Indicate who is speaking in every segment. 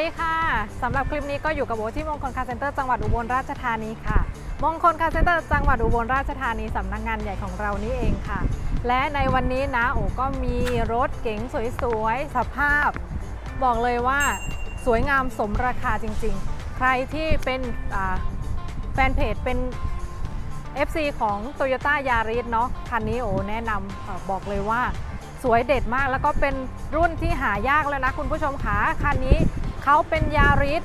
Speaker 1: วัสดีค่ะสำหรับคลิปนี้ก็อยู่กับโบที่มงคลคารเซ็นเตอร์จังหวัดอุบลราชธานีค่ะ มงคลคารเซ็นเตอร์จังหวัดอุบลราชธานีสำนักงานใหญ่ของเรานี่เองค่ะ และในวันนี้นะโอก็มีรถเก๋งสวยๆสภาพ บอกเลยว่าสวยงามสมราคาจริงๆ ใครที่เป็นแฟนเพจเป็น FC ของ Toyota Yaris เนาะคันนี้โอแนะนำบอกเลยว่าสวยเด็ดมากแล้วก็เป็นรุ่นที่หายากแล้วนะคุณผู้ชมคะคันนี้ เขาเป็นยาริส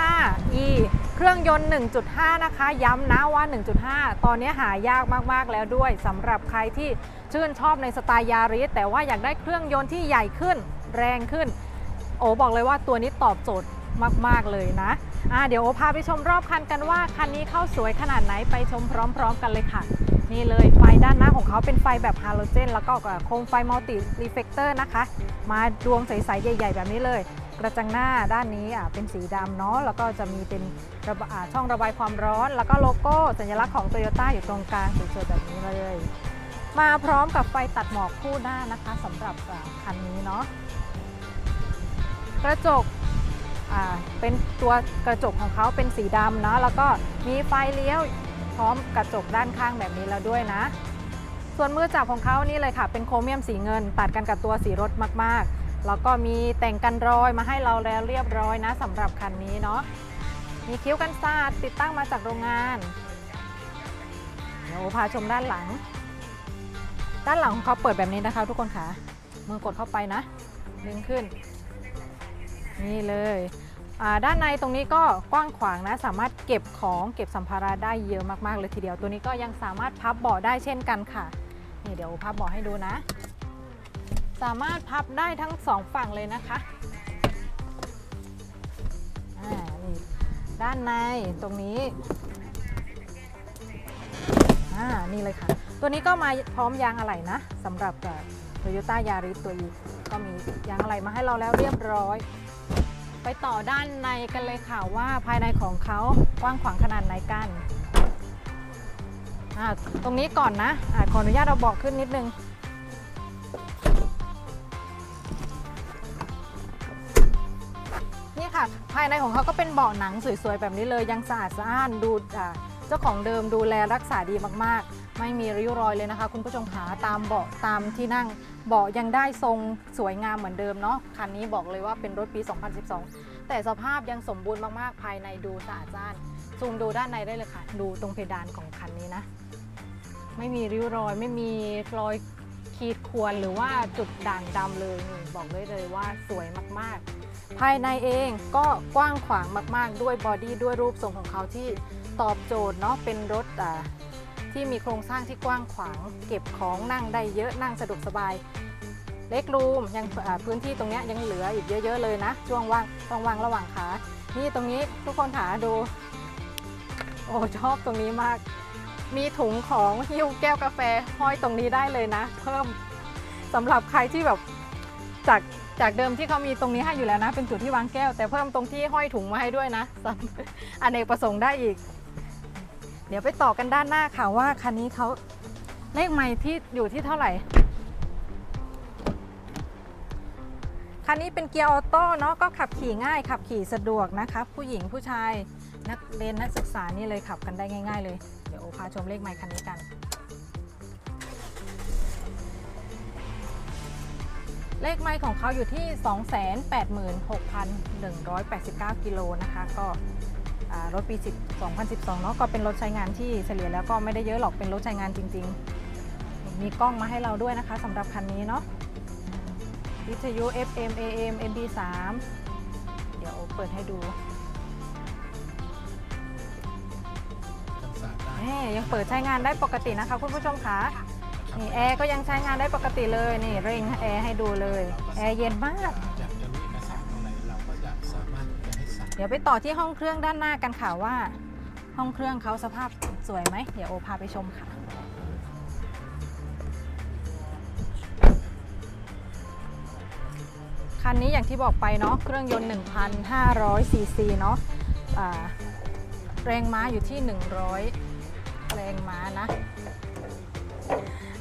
Speaker 1: 1.5e เครื่องยนต์ 1.5 นะคะ ย้ำนะว่า 1.5 ตอนนี้หายากมากๆแล้วด้วยสำหรับใครที่ชื่นชอบในสไตล์ยาริส แต่ว่าอยากได้เครื่องยนต์ที่ใหญ่ขึ้น แรงขึ้น โอบอกเลยว่าตัวนี้ตอบโจทย์มาก ๆ เลยนะเดี๋ยวโอพาไปชมรอบคันกันว่า คันนี้เข้าสวยขนาดไหนไปชมพร้อม ๆ กันเลยค่ะ นี่เลยไฟด้านหน้าของเขาเป็นไฟแบบฮาโลเจน แล้วก็โคมไฟมัลติรีเฟกเตอร์นะคะ มาดวงใสๆใหญ่ ๆ แบบนี้เลย กระจังหน้าด้านนี้อะเป็นสีดำเนาะแล้วก็จะมีเป็นระบอ่าช่องระบายความร้อน แล้วก็โลโก้สัญลักษณ์ของ t o y ยต้อยู่ตรงกลางสวยๆแบบนี้เลย มาพร้อมกับไฟตัดหมอกคู่หน้านะคะสำหรับคันนี้เนาะกระจกเป็นตัวกระจกของเขาเป็นสีดำเนาะแล้วก็มีไฟเลี้ยวพร้อมกระจกด้านข้างแบบนี้แล้วด้วยนะ ส่วนมือจับของเขานี่เลยค่ะ เป็นโครเมียมสีเงิน ตัดกันกับตัวสีรถมากๆ แล้วก็มีแต่งกันรอยมาให้เราแล้วเรียบร้อยนะสำหรับคันนี้เนาะมีคิ้วกันสาดติดตั้งมาจากโรงงานเดี๋ยวพาชมด้านหลัง ด้านหลังของเขาเปิดแบบนี้นะคะ ทุกคนค่ะมือกดเข้าไปนะดึงขึ้น นี่เลยด้านในตรงนี้ก็กว้างขวางนะ สามารถเก็บของเก็บสัมภาระได้เยอะมากๆเลยทีเดียว ตัวนี้ก็ยังสามารถพับเบาะได้เช่นกันค่ะ นี่เดี๋ยวพับบาะให้ดูนะ สามารถพับได้ทั้งสองฝั่งเลยนะคะอ่าด้านในตรงนี้อ่านี่เลยค่ะ ตัวนี้ก็มาพร้อมยางอะไหล่นะสำหรับโตโยต้ายาริสตัวอีก็มียางอะไหล่มาให้เราแล้วเรียบร้อย ไปต่อด้านในกันเลยค่ะว่าภายในของเขากว้างขวางขนาดไหนกัน ตรงนี้ก่อนนะอะขออนุญาตเราเบอกขึ้นนิดนึง นี่ค่ะ ภายในของเขาก็เป็นเบาะหนังสวยๆ แบบนี้เลย ยังสะอาดสะอ้านดูเจ้าของเดิมดูแลรักษาดีมากๆ ไม่มีริ้วรอยเลยนะคะ คุณผู้ชมขาตามเบาะตามที่นั่งเบาะยังได้ทรงสวยงามเหมือนเดิมเนาะคันนี้บอกเลยว่าเป็นรถปี 2012 แต่สภาพยังสมบูรณ์มากๆ ภายในดูสะอาดจ้านซูมดูด้านในได้เลยค่ะ ดูตรงเพดานของคันนี้นะ ไม่มีริ้วรอย ไม่มีรอยขีดข่วนหรือว่าจุดด่างดำเลยนี่บอกเลยเลยว่าสวยมากๆ ภายในเองก็กว้างขวางมากๆ ด้วยบอดี้ด้วยรูปทรงของเขาที่ตอบโจทย์เนาะเป็นรถที่มีโครงสร้างที่กว้างขวาง เก็บของนั่งได้เยอะนั่งสะดวกสบายเล็กรูมยังพื้นที่ตรงนี้ยยังเหลืออีกเยอะ ๆ เลยนะ ช่วงว่างช่องว่างระหว่างขานี่ตรงนี้ทุกคนหาดู โอ้ชอบตรงนี้มาก มีถุงของหิ้วแก้วกาแฟห้อยตรงนี้ได้เลยนะ เพิ่มสำหรับใครที่แบบจากจากเดิมที่เขามีตรงนี้ให้อยู่แล้วนะ เป็นจุดที่วางแก้ว แต่เพิ่มตรงที่ห้อยถุงมาให้ด้วยนะสำอเนกประสงค์ได้อีก เดี๋ยวไปต่อกันด้านหน้าค่ะว่าคันนี้เขาเลขไม่ที่อยู่ที่เท่าไหร่คันนี้เป็นเกียร์ออโต้เนาะก็ขับขี่ง่าย ขับขี่สะดวกนะคะผู้หญิงผู้ชายนักเรียนนักศึกษานี่เลยขับกันได้ง่าย ๆ เลย ยวพาชมเลขไมค์คันนี้กัน เลขไมค์ของเขาอยู่ที่ 286,189 กิโลนะคะ ก็รถปี 2012 เนาะก็เป็นรถใช้งานที่เฉลี่ยแล้วก็ไม่ได้เยอะหรอกเป็นรถใช้งานจริง ๆ มีกล้องมาให้เราด้วยนะคะสำหรับคันนี้เนาะวิทยุ FM AM MP3 เดี๋ยวเปิดให้ดู แหมยังเปิดใช้งานได้ปกตินะคะคุณผู้ชมคะนี่แอร์ก็ยังใช้งานได้ปกติเลยนี่เร่งแอร์ให้ดูเลย แอร์เย็นมาก
Speaker 2: อยากจะรู้เอกสารตรงไหนเราก็จะสามารถจะให้สั่ง
Speaker 1: เดี๋ยวไปต่อที่ห้องเครื่องด้านหน้ากันค่ะว่า ห้องเครื่องเขาสภาพสวยไหมเดี๋ยวโอพาไปชมค่ะ คันนี้อย่างที่บอกไปเนาะเครื่องยนต์ 1,500ซีซีเนาะอ่าแรงม้าอยู่ที่ 100 แรงม้านะ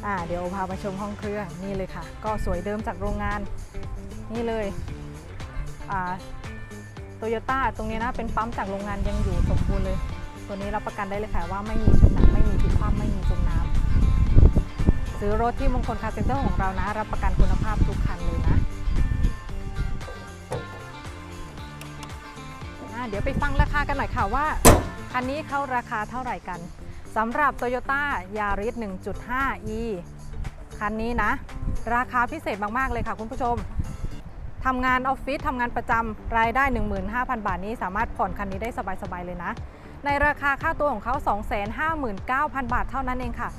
Speaker 1: อ่าเดี๋ยวพาไปชมห้องเครื่องนี่เลยค่ะ ก็สวยเดิมจากโรงงานนี่เลยอ่าโตโยต้าตรงนี้นะเป็นปั๊มจากโรงงานยังอยู่สมบูรณ์เลย ตัวนี้รับประกันได้เลยค่ะว่าไม่มีชนหนักไม่มีพลิกคว่ำไม่มีจมน้ำซื้อรถที่มงคลคาร์เซ็นเตอร์ของเรานะ รับประกันคุณภาพทุกคันเลยนะอะเดี๋ยวไปฟังราคากันหน่อยค่ะว่าคันนี้เข้าราคาเท่าไหร่กัน สำหรับ Toyota Yaris 1.5e คันนี้นะ ราคาพิเศษมาก ๆ เลยค่ะคุณผู้ชมทำงานออฟฟิศทำงานประจำรายได้ 15,000 บาทนี้สามารถผ่อนคันนี้ได้สบาย ๆ เลยนะ ในราคาค่าตัวของเขา 259,000 บาทเท่านั้นเองค่ะ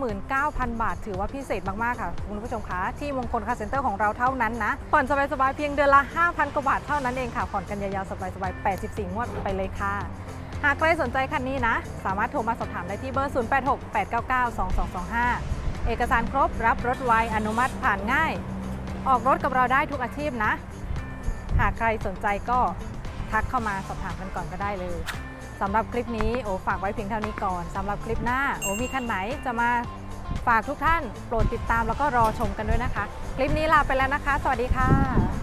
Speaker 1: 259,000 บาท ถือว่าพิเศษมากๆค่ะ คุณผู้ชมคะที่มงคลคาร์เซ็นเตอร์ของเราเท่านั้นนะ ผ่อนสบาย ๆ เพียงเดือนละ 5,000 กว่าบาทเท่านั้นเองค่ะ ผ่อนกันยาวๆ สบาย ๆ 84 งวดไปเลยค่ะ หากใครสนใจคันนี้นะ สามารถโทรมาสอบถามได้ที่เบอร์ 0868992225 เอกสารครบรับรถไวอนุมัติผ่านง่าย ออกรถกับเราได้ทุกอาชีพนะ หากใครสนใจก็ทักเข้ามาสอบถามกันก่อนก็ได้เลยสำหรับคลิปนี้โอฝากไว้เพียงเท่านี้ก่อนสำหรับคลิปหน้าโอมีคันไหนจะมาฝากทุกท่านโปรดติดตามแล้วก็รอชมกันด้วยนะคะ คลิปนี้ลาไปแล้วนะคะ สวัสดีค่ะ